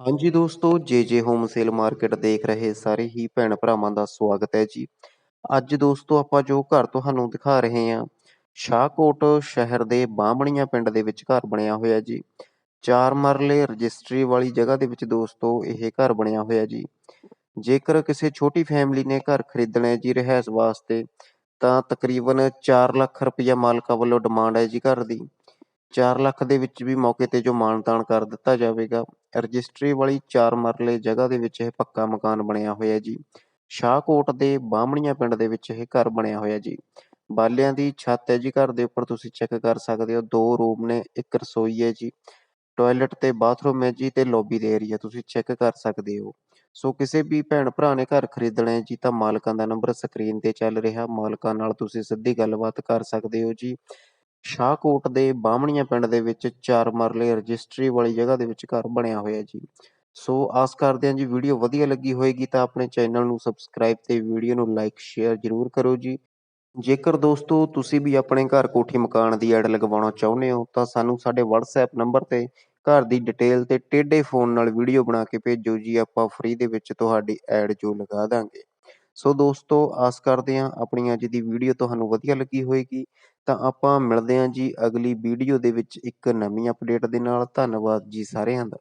ਹਾਂਜੀ ਦੋਸਤੋ, ਜੇ ਹੋਮ ਸੇਲ ਮਾਰਕੀਟ ਦੇਖ ਰਹੇ ਸਾਰੇ ਹੀ ਭੈਣ ਭਰਾਵਾਂ ਦਾ ਸਵਾਗਤ ਹੈ ਜੀ। ਅੱਜ ਦੋਸਤੋ, ਆਪਾਂ ਜੋ ਘਰ ਤੁਹਾਨੂੰ ਦਿਖਾ ਰਹੇ ਹਾਂ, ਸ਼ਾਹਕੋਟ ਸ਼ਹਿਰ ਦੇ ਬਾਹਮਣੀਆਂ ਪਿੰਡ ਦੇ ਵਿੱਚ ਘਰ ਬਣਿਆ ਹੋਇਆ ਜੀ। ਚਾਰ ਮਰਲੇ ਰਜਿਸਟਰੀ ਵਾਲੀ ਜਗ੍ਹਾ ਦੇ ਵਿੱਚ ਦੋਸਤੋ, ਇਹ ਘਰ ਬਣਿਆ ਹੋਇਆ ਜੀ। ਜੇਕਰ ਕਿਸੇ ਛੋਟੀ ਫੈਮਿਲੀ ਨੇ ਘਰ ਖਰੀਦਣਾ ਹੈ ਜੀ ਰਹਿਸ ਵਾਸਤੇ, ਤਾਂ ਤਕਰੀਬਨ 4 ਲੱਖ ਰੁਪਇਆ ਮਾਲਕਾਂ ਵੱਲੋਂ ਡਿਮਾਂਡ ਹੈ ਜੀ ਘਰ ਦੀ। 4 ਲੱਖ ਦੇ ਵਿੱਚ ਵੀ ਮੌਕੇ ਤੇ ਜੋ ਮਾਨਤਾਨ ਕਰ ਦਿੱਤਾ ਜਾਵੇਗਾ, ਰਜਿਸਟਰੀ ਵਾਲੀ 4 ਮਰਲੇ ਜਗ੍ਹਾ ਦੇ ਵਿੱਚ ਇਹ ਪੱਕਾ ਮਕਾਨ ਬਣਿਆ ਹੋਇਆ ਜੀ। ਸ਼ਾਹਕੋਟ ਦੇ ਬਾਹਮਣੀਆਂ ਪਿੰਡ ਦੇ ਵਿੱਚ ਇਹ ਘਰ ਬਣਿਆ ਹੋਇਆ ਜੀ। ਬਾਲਿਆਂ ਦੀ ਛੱਤ ਹੈ ਜੀ, ਘਰ ਦੇ ਉੱਪਰ ਤੁਸੀਂ ਚੈੱਕ ਕਰ ਸਕਦੇ ਹੋ, ਦੋ ਰੂਮ ਨੇ, ਇੱਕ ਰਸੋਈ ਹੈ ਜੀ। ਟਾਇਲਟ ਤੇ ਬਾਥਰੂਮ ਹੈ ਜੀ ਤੇ ਲੌਬੀ ਦੇ ਏਰੀਆ, ਤੁਸੀਂ ਚੈੱਕ ਕਰ ਸਕਦੇ ਹੋ। ਸੋ ਕਿਸੇ ਵੀ ਭੈਣ ਭਰਾ ਨੇ ਘਰ ਖਰੀਦਣਾ ਹੈ ਜੀ ਤਾਂ ਮਾਲਕਾਂ ਦਾ ਨੰਬਰ ਸਕਰੀਨ ਤੇ ਚੱਲ ਰਿਹਾ, ਮਾਲਕਾਂ ਨਾਲ ਤੁਸੀਂ ਸਿੱਧੀ ਗੱਲਬਾਤ ਕਰ ਸਕਦੇ ਹੋ ਜੀ। ਸ਼ਾਹਕੋਟ ਦੇ ਬਾਹਮਣੀਆਂ ਪਿੰਡ ਦੇ ਵਿੱਚ ਚਾਰ ਮਰਲੇ ਰਜਿਸਟਰੀ ਵਾਲੀ ਜਗ੍ਹਾ ਦੇ ਵਿੱਚ ਘਰ ਬਣਿਆ ਹੋਇਆ ਜੀ। ਸੋ ਆਸ ਕਰਦੇ ਹਾਂ ਜੀ ਵੀਡੀਓ ਵਧੀਆ ਲੱਗੀ ਹੋਏਗੀ ਤਾਂ ਆਪਣੇ ਚੈਨਲ ਨੂੰ ਸਬਸਕ੍ਰਾਈਬ ਤੇ ਵੀਡੀਓ ਨੂੰ ਲਾਈਕ, ਸ਼ੇਅਰ ਜ਼ਰੂਰ ਕਰੋ ਜੀ। ਜੇਕਰ ਦੋਸਤੋ ਤੁਸੀਂ ਵੀ ਆਪਣੇ ਘਰ ਕੋਠੀ ਮਕਾਨ ਦੀ ਐਡ ਲਗਵਾਉਣਾ ਚਾਹੁੰਦੇ ਹੋ ਤਾਂ ਸਾਨੂੰ ਸਾਡੇ WhatsApp ਨੰਬਰ ਤੇ ਘਰ ਦੀ ਡਿਟੇਲ ਤੇ ਟੇਢੇ ਫੋਨ ਨਾਲ ਵੀਡੀਓ ਬਣਾ ਕੇ ਭੇਜੋ ਜੀ। ਆਪਾਂ ਫ੍ਰੀ ਦੇ ਵਿੱਚ ਤੁਹਾਡੀ ਐਡ ਜੋ ਲਗਾ ਦਾਂਗੇ। ਸੋ ਦੋਸਤੋ, ਆਸ ਕਰਦੇ ਹਾਂ ਆਪਣੀ ਅੱਜ ਦੀ ਵੀਡੀਓ ਤੁਹਾਨੂੰ ਵਧੀਆ ਲੱਗੀ ਹੋਏਗੀ। ਤਾਂ ਆਪਾਂ ਮਿਲਦੇ ਹਾਂ ਜੀ ਅਗਲੀ ਵੀਡੀਓ ਦੇ ਵਿੱਚ ਇੱਕ ਨਵੀਂ ਅਪਡੇਟ ਦੇ ਨਾਲ। ਧੰਨਵਾਦ ਜੀ ਸਾਰਿਆਂ ਦਾ।